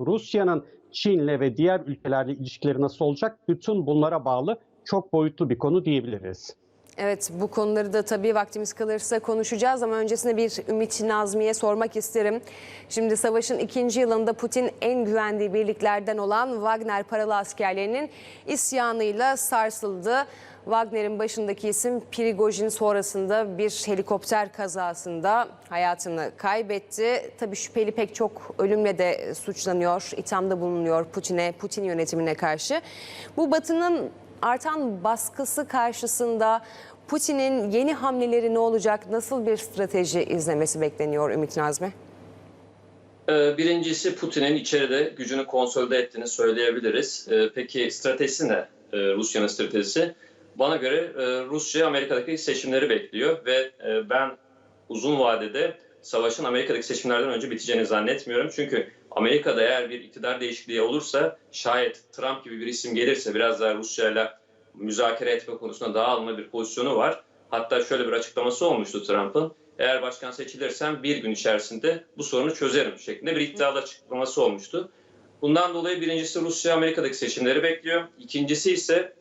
Rusya'nın Çin'le ve diğer ülkelerle ilişkileri nasıl olacak? Bütün bunlara bağlı çok boyutlu bir konu diyebiliriz. Evet bu konuları da tabii vaktimiz kalırsa konuşacağız ama öncesinde bir Ümit Nazmi'ye sormak isterim. Şimdi savaşın ikinci yılında Putin en güvendiği birliklerden olan Wagner paralı askerlerinin isyanıyla sarsıldı. Wagner'in başındaki isim Prigojin sonrasında bir helikopter kazasında hayatını kaybetti. Tabii şüpheli pek çok ölümle de suçlanıyor, ithamda bulunuyor Putin'e, Putin yönetimine karşı. Bu Batı'nın artan baskısı karşısında Putin'in yeni hamleleri ne olacak? Nasıl bir strateji izlemesi bekleniyor Ümit Nazmi? Ee, Birincisi Putin'in içeride gücünü konsolide ettiğini söyleyebiliriz. Ee, Peki stratejisi ne? Ee, Rusya'nın stratejisi. Bana göre e, Rusya Amerika'daki seçimleri bekliyor ve e, ben uzun vadede savaşın Amerika'daki seçimlerden önce biteceğini zannetmiyorum. Çünkü Amerika'da eğer bir iktidar değişikliği olursa şayet Trump gibi bir isim gelirse biraz daha Rusya'yla müzakere etme konusunda daha alma bir pozisyonu var. Hatta şöyle bir açıklaması olmuştu Trump'ın. Eğer başkan seçilirsem bir gün içerisinde bu sorunu çözerim şeklinde bir iddialı açıklaması olmuştu. Bundan dolayı birincisi Rusya Amerika'daki seçimleri bekliyor. İkincisi ise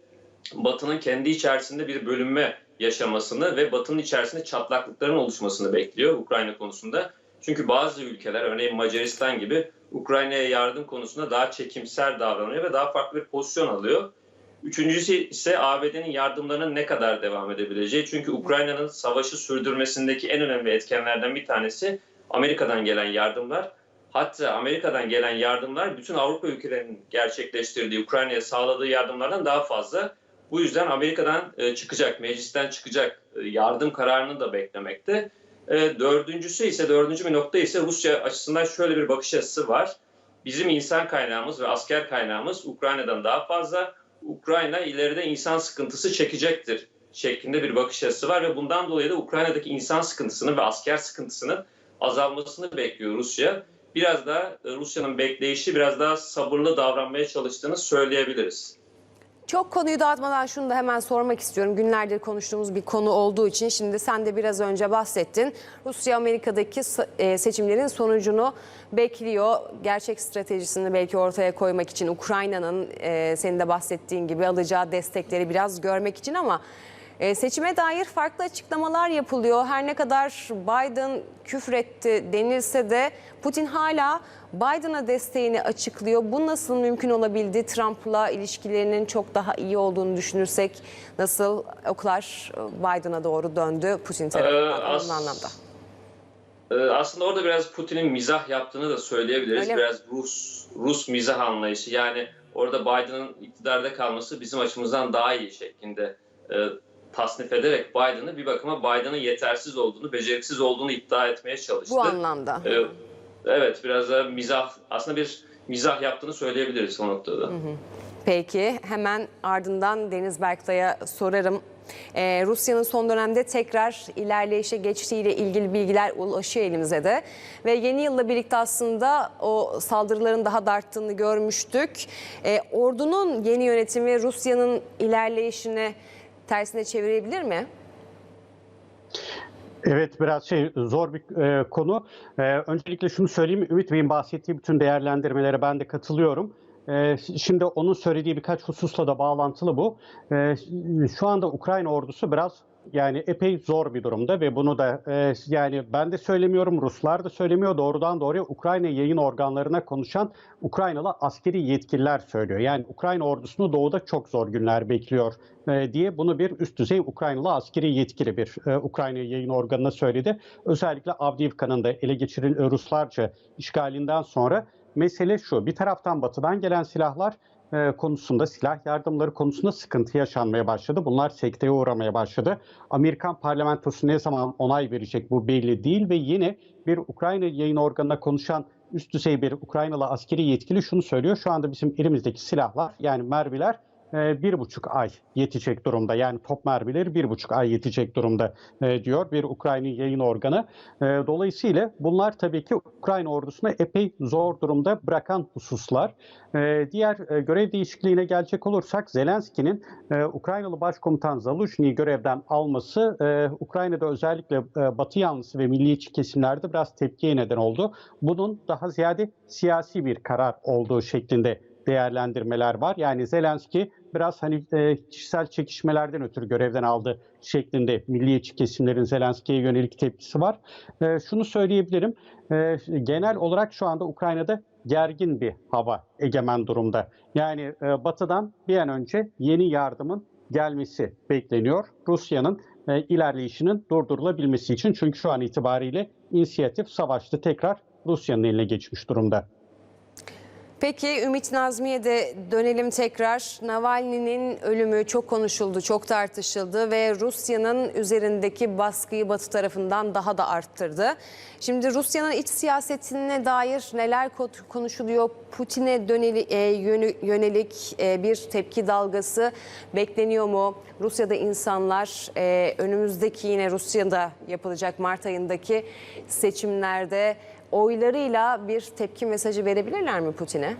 Batı'nın kendi içerisinde bir bölünme yaşamasını ve Batı'nın içerisinde çatlaklıkların oluşmasını bekliyor Ukrayna konusunda. Çünkü bazı ülkeler örneğin Macaristan gibi Ukrayna'ya yardım konusunda daha çekimser davranıyor ve daha farklı bir pozisyon alıyor. Üçüncüsü ise ABD'nin yardımlarının ne kadar devam edebileceği. Çünkü Ukrayna'nın savaşı sürdürmesindeki en önemli etkenlerden bir tanesi Amerika'dan gelen yardımlar. Hatta Amerika'dan gelen yardımlar bütün Avrupa ülkelerinin gerçekleştirdiği, Ukrayna'ya sağladığı yardımlardan daha fazla. Bu yüzden Amerika'dan e, çıkacak, meclisten çıkacak e, yardım kararını da beklemekte. E, Dördüncüsü ise, dördüncü bir nokta ise Rusya açısından şöyle bir bakış açısı var. Bizim insan kaynağımız ve asker kaynağımız Ukrayna'dan daha fazla. Ukrayna ileride insan sıkıntısı çekecektir şeklinde bir bakış açısı var ve bundan dolayı da Ukrayna'daki insan sıkıntısının ve asker sıkıntısının azalmasını bekliyor Rusya. Biraz daha Rusya'nın bekleyişi biraz daha sabırlı davranmaya çalıştığını söyleyebiliriz. Çok konuyu dağıtmadan şunu da hemen sormak istiyorum. Günlerdir konuştuğumuz bir konu olduğu için şimdi sen de biraz önce bahsettin. Rusya Amerika'daki e, seçimlerin sonucunu bekliyor. Gerçek stratejisini belki ortaya koymak için Ukrayna'nın e, senin de bahsettiğin gibi alacağı destekleri biraz görmek için ama e, seçime dair farklı açıklamalar yapılıyor. Her ne kadar Biden küfretti denilse de Putin hala Biden'a desteğini açıklıyor. Bu nasıl mümkün olabildi? Trump'la ilişkilerinin çok daha iyi olduğunu düşünürsek nasıl oklar Biden'a doğru döndü Putin tarafından Ee, as- anlamda? Ee, Aslında orada biraz Putin'in mizah yaptığını da söyleyebiliriz. Öyle mi? biraz Rus Rus mizah anlayışı. Yani orada Biden'ın iktidarda kalması bizim açımızdan daha iyi şeklinde e, tasnif ederek Biden'ı bir bakıma Biden'ın yetersiz olduğunu, beceriksiz olduğunu iddia etmeye çalıştı. Bu anlamda. Ee, evet biraz da mizah aslında bir mizah yaptığını söyleyebiliriz o noktada. Peki hemen ardından Deniz Berktay'a sorarım. Ee, Rusya'nın son dönemde tekrar ilerleyişe geçtiğiyle ilgili bilgiler ulaşıyor elimize de. Ve yeni yılla birlikte aslında o saldırıların daha da arttığını görmüştük. Ee, ordunun yeni yönetimi Rusya'nın ilerleyişini tersine çevirebilir mi? Evet biraz şey zor bir e, konu. E, öncelikle şunu söyleyeyim. Ümit Bey'in bahsettiği bütün değerlendirmelere ben de katılıyorum. E, şimdi onun söylediği birkaç hususla da bağlantılı bu. E, şu anda Ukrayna ordusu biraz yani epey zor bir durumda ve bunu da e, yani ben de söylemiyorum, Ruslar da söylemiyor. Doğrudan doğruya Ukrayna yayın organlarına konuşan Ukraynalı askeri yetkililer söylüyor. Yani Ukrayna ordusunu doğuda çok zor günler bekliyor e, diye bunu bir üst düzey Ukraynalı askeri yetkili bir e, Ukrayna yayın organına söyledi. Özellikle Avdiivka'nın da ele geçirin e, Ruslarca işgalinden sonra mesele şu. Bir taraftan batıdan gelen silahlar e, konusunda silah yardımları konusunda sıkıntı yaşanmaya başladı. Bunlar sekteye uğramaya başladı. Amerikan parlamentosu ne zaman onay verecek bu belli değil ve yine bir Ukrayna yayın organına konuşan üst düzey bir Ukraynalı askeri yetkili şunu söylüyor. Şu anda bizim elimizdeki silahlar yani mermiler bir buçuk ay yetecek durumda. Yani top mermileri bir buçuk ay yetecek durumda e, diyor bir Ukrayna yayın organı. E, dolayısıyla bunlar tabii ki Ukrayna ordusunu epey zor durumda bırakan hususlar. E, diğer e, görev değişikliğine gelecek olursak Zelenski'nin e, Ukraynalı Başkomutan Zaluzhny'yi görevden alması Ukrayna'da özellikle Batı yanlısı ve milliyetçi kesimlerde biraz tepkiye neden oldu. Bunun daha ziyade siyasi bir karar olduğu şeklinde değerlendirmeler var. Yani Zelenski biraz hani e, kişisel çekişmelerden ötürü görevden aldı şeklinde milliyetçi kesimlerin Zelenski'ye yönelik tepkisi var. E, şunu söyleyebilirim. E, genel olarak şu anda Ukrayna'da gergin bir hava egemen durumda. Yani Batı'dan bir an önce yeni yardımın gelmesi bekleniyor. Rusya'nın ilerleyişinin durdurulabilmesi için. Çünkü şu an itibariyle inisiyatif savaşta tekrar Rusya'nın eline geçmiş durumda. Peki Ümit Nazmi'ye de dönelim tekrar. Navalny'nin ölümü çok konuşuldu, çok tartışıldı ve Rusya'nın üzerindeki baskıyı Batı tarafından daha da arttırdı. Şimdi Rusya'nın iç siyasetine dair neler ko- konuşuluyor? Putin'e e, yönelik e, bir tepki dalgası bekleniyor mu? Rusya'da insanlar e, önümüzdeki yine Rusya'da yapılacak Mart ayındaki seçimlerde oylarıyla bir tepki mesajı verebilirler mi Putin'e?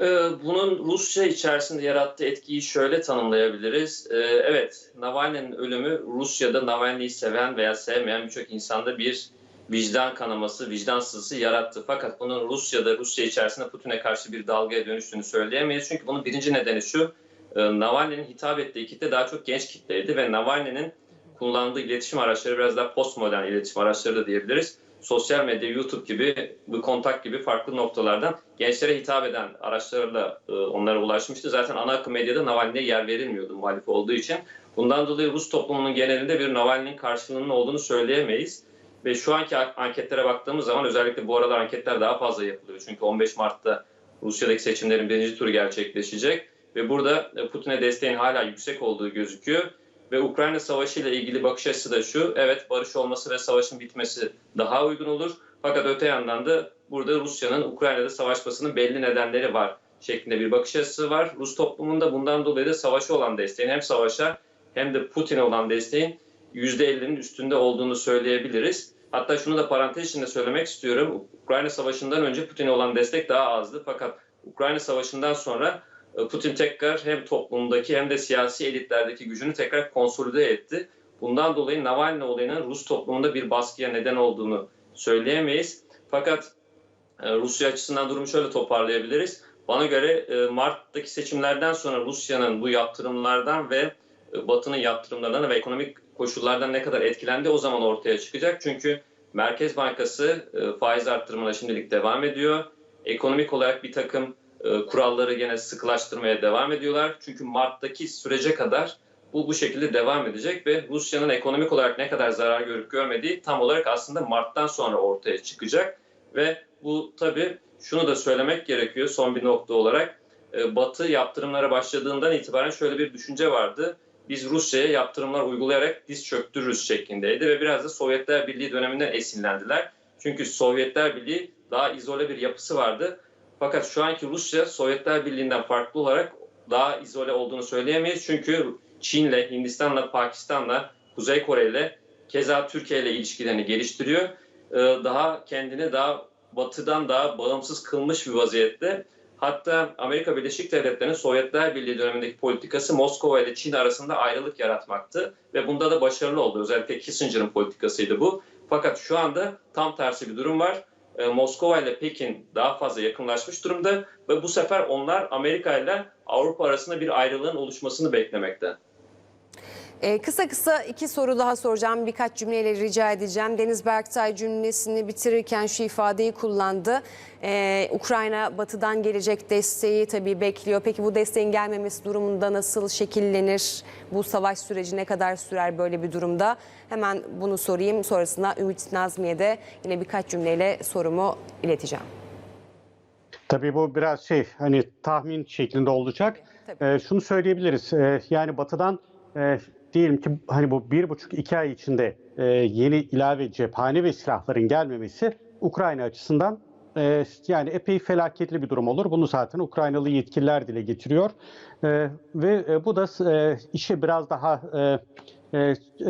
Ee, Bunun Rusya içerisinde yarattığı etkiyi şöyle tanımlayabiliriz. Ee, Evet, Navalny'nin ölümü Rusya'da Navalny'yi seven veya sevmeyen birçok insanda bir vicdan kanaması, vicdan sızısı yarattı. Fakat bunun Rusya'da, Rusya içerisinde Putin'e karşı bir dalgaya dönüştüğünü söyleyemeyiz. Çünkü bunun birinci nedeni şu, e, Navalny'nin hitap ettiği kitle daha çok genç kitleydi ve Navalny'nin kullandığı iletişim araçları biraz daha postmodern iletişim araçları da diyebiliriz. Sosyal medya, YouTube gibi, bu kontak gibi farklı noktalardan gençlere hitap eden araçlarla e, onlara ulaşmıştı. Zaten ana akım medyada Navalny'ye yer verilmiyordu muhalif olduğu için. Bundan dolayı Rus toplumunun genelinde bir Navalny'nin karşılığının olduğunu söyleyemeyiz. Ve şu anki anketlere baktığımız zaman özellikle bu aralar anketler daha fazla yapılıyor. Çünkü 15 Mart'ta Rusya'daki seçimlerin birinci turu gerçekleşecek. Ve burada e, Putin'e desteğin hala yüksek olduğu gözüküyor. Ve Ukrayna Savaşı ile ilgili bakış açısı da şu. Evet barış olması ve savaşın bitmesi daha uygun olur. Fakat öte yandan da burada Rusya'nın Ukrayna'da savaşmasının belli nedenleri var şeklinde bir bakış açısı var. Rus toplumunda bundan dolayı da savaşa olan desteğin hem savaşa hem de Putin'e olan desteğin %50'nin üstünde olduğunu söyleyebiliriz. Hatta şunu da parantez içinde söylemek istiyorum. Ukrayna Savaşı'ndan önce Putin'e olan destek daha azdı. Fakat Ukrayna Savaşı'ndan sonra Putin tekrar hem toplumdaki hem de siyasi elitlerdeki gücünü tekrar konsolide etti. Bundan dolayı Navalny olayının Rus toplumunda bir baskıya neden olduğunu söyleyemeyiz. Fakat e, Rusya açısından durumu şöyle toparlayabiliriz. Bana göre e, Mart'taki seçimlerden sonra Rusya'nın bu yaptırımlardan ve e, Batı'nın yaptırımlarından ve ekonomik koşullardan ne kadar etkilendi o zaman ortaya çıkacak. Çünkü Merkez Bankası e, faiz arttırımına şimdilik devam ediyor. Ekonomik olarak bir takım e, kuralları gene sıkılaştırmaya devam ediyorlar. Çünkü Mart'taki sürece kadar bu bu şekilde devam edecek ve Rusya'nın ekonomik olarak ne kadar zarar görüp görmediği tam olarak aslında Mart'tan sonra ortaya çıkacak. Ve bu tabii şunu da söylemek gerekiyor son bir nokta olarak. E, Batı yaptırımlara başladığından itibaren şöyle bir düşünce vardı. Biz Rusya'ya yaptırımlar uygulayarak diz çöktürürüz şeklindeydi ve biraz da Sovyetler Birliği döneminden esinlendiler. Çünkü Sovyetler Birliği daha izole bir yapısı vardı. Fakat şu anki Rusya Sovyetler Birliği'nden farklı olarak daha izole olduğunu söyleyemeyiz. Çünkü Çin'le, Hindistan'la, Pakistan'la, Kuzey Kore'yle keza Türkiye ile ilişkilerini geliştiriyor. Ee, Daha kendini daha batıdan daha bağımsız kılmış bir vaziyette. Hatta Amerika Birleşik Devletleri'nin Sovyetler Birliği dönemindeki politikası Moskova ile Çin arasında ayrılık yaratmaktı. Ve bunda da başarılı oldu. Özellikle Kissinger'ın politikasıydı bu. Fakat şu anda tam tersi bir durum var. Ee, Moskova ile Pekin daha fazla yakınlaşmış durumda ve bu sefer onlar Amerika ile Avrupa arasında bir ayrılığın oluşmasını beklemekte. Ee, kısa kısa iki soru daha soracağım. Birkaç cümleyle rica edeceğim. Deniz Berktay cümlesini bitirirken şu ifadeyi kullandı. Ee, Ukrayna batıdan gelecek desteği tabii bekliyor. Peki bu desteğin gelmemesi durumunda nasıl şekillenir? Bu savaş süreci ne kadar sürer böyle bir durumda? Hemen bunu sorayım. Sonrasında Ümit Nazmiye de yine birkaç cümleyle sorumu ileteceğim. Tabii bu biraz şey hani tahmin şeklinde olacak. Tabii. Ee, şunu söyleyebiliriz. Ee, yani Batı'dan e, diyelim ki hani bu bir buçuk iki ay içinde e, yeni ilave cephane ve silahların gelmemesi Ukrayna açısından e, yani epey felaketli bir durum olur. Bunu zaten Ukraynalı yetkililer dile getiriyor. E, ve e, bu da e, işi biraz daha e,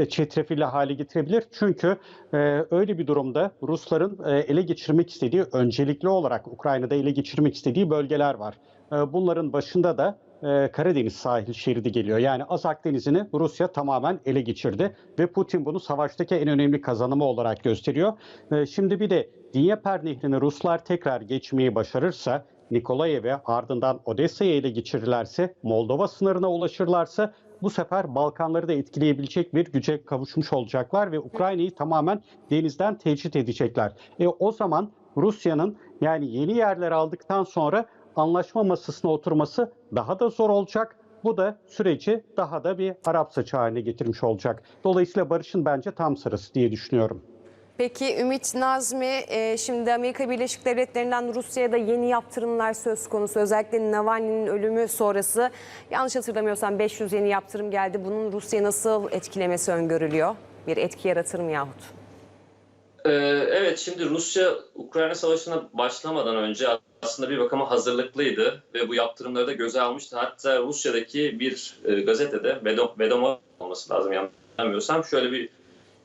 e, çetrefilli hale getirebilir. Çünkü e, öyle bir durumda Rusların e, ele geçirmek istediği, öncelikli olarak Ukrayna'da ele geçirmek istediği bölgeler var. E, bunların başında da e, Karadeniz sahil şeridi geliyor. Yani Azak Denizi'ni Rusya tamamen ele geçirdi ve Putin bunu savaştaki en önemli kazanımı olarak gösteriyor. E, şimdi bir de Dnieper Nehri'ni Ruslar tekrar geçmeyi başarırsa Nikolayev'e ardından Odessa'yı ele geçirirlerse, Moldova sınırına ulaşırlarsa bu sefer Balkanları da etkileyebilecek bir güce kavuşmuş olacaklar ve Ukrayna'yı tamamen denizden tecrit edecekler. E, o zaman Rusya'nın yani yeni yerler aldıktan sonra anlaşma masasına oturması daha da zor olacak. Bu da süreci daha da bir Arap saçı haline getirmiş olacak. Dolayısıyla barışın bence tam sırası diye düşünüyorum. Peki Ümit Nazmi, e, şimdi Amerika Birleşik Devletleri'nden Rusya'ya da yeni yaptırımlar söz konusu. Özellikle Navalny'nin ölümü sonrası yanlış hatırlamıyorsam 500 yeni yaptırım geldi. Bunun Rusya'yı nasıl etkilemesi öngörülüyor? Bir etki yaratır mı yahut? Ee, Evet, şimdi Rusya Ukrayna Savaşı'na başlamadan önce aslında bir bakıma hazırlıklıydı ve bu yaptırımları da göze almıştı. Hatta Rusya'daki bir e, gazetede, Vedom- Vedomov olması lazım yanılmıyorsam, şöyle bir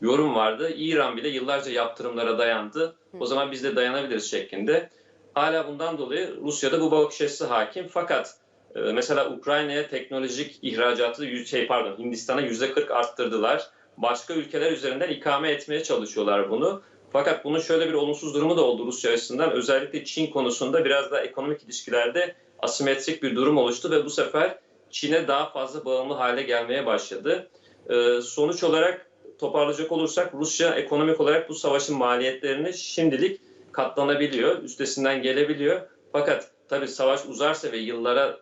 yorum vardı. İran bile yıllarca yaptırımlara dayandı. O zaman biz de dayanabiliriz şeklinde. Hala bundan dolayı Rusya'da bu bakış açısı hakim. Fakat e, mesela Ukrayna'ya teknolojik ihracatı şey pardon Hindistan'a yüzde 40 arttırdılar. Başka ülkeler üzerinden ikame etmeye çalışıyorlar bunu. Fakat bunun şöyle bir olumsuz durumu da oldu Rusya açısından. Özellikle Çin konusunda biraz da ekonomik ilişkilerde asimetrik bir durum oluştu ve bu sefer Çin'e daha fazla bağımlı hale gelmeye başladı. Ee, sonuç olarak toparlayacak olursak Rusya ekonomik olarak bu savaşın maliyetlerini şimdilik katlanabiliyor, üstesinden gelebiliyor. Fakat tabii savaş uzarsa ve yıllara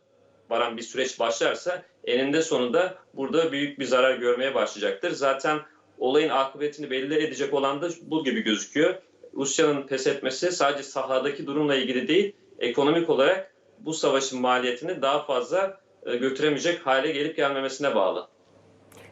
varan bir süreç başlarsa eninde sonunda burada büyük bir zarar görmeye başlayacaktır. Zaten olayın akıbetini belli edecek olan da bu gibi gözüküyor. Rusya'nın pes etmesi sadece sahadaki durumla ilgili değil, ekonomik olarak bu savaşın maliyetini daha fazla e, götüremeyecek hale gelip gelmemesine bağlı.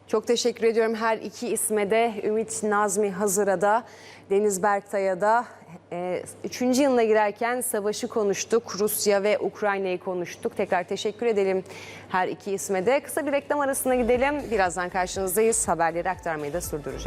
Çok teşekkür ediyorum her iki isme de. Ümit Nazmi Hazır'a da, Deniz Berktay'a da. e, Üçüncü yılına girerken savaşı konuştuk. Rusya ve Ukrayna'yı konuştuk. Tekrar teşekkür edelim her iki isme de. Kısa bir reklam arasına gidelim. Birazdan karşınızdayız. Haberleri aktarmayı da sürdüreceğiz.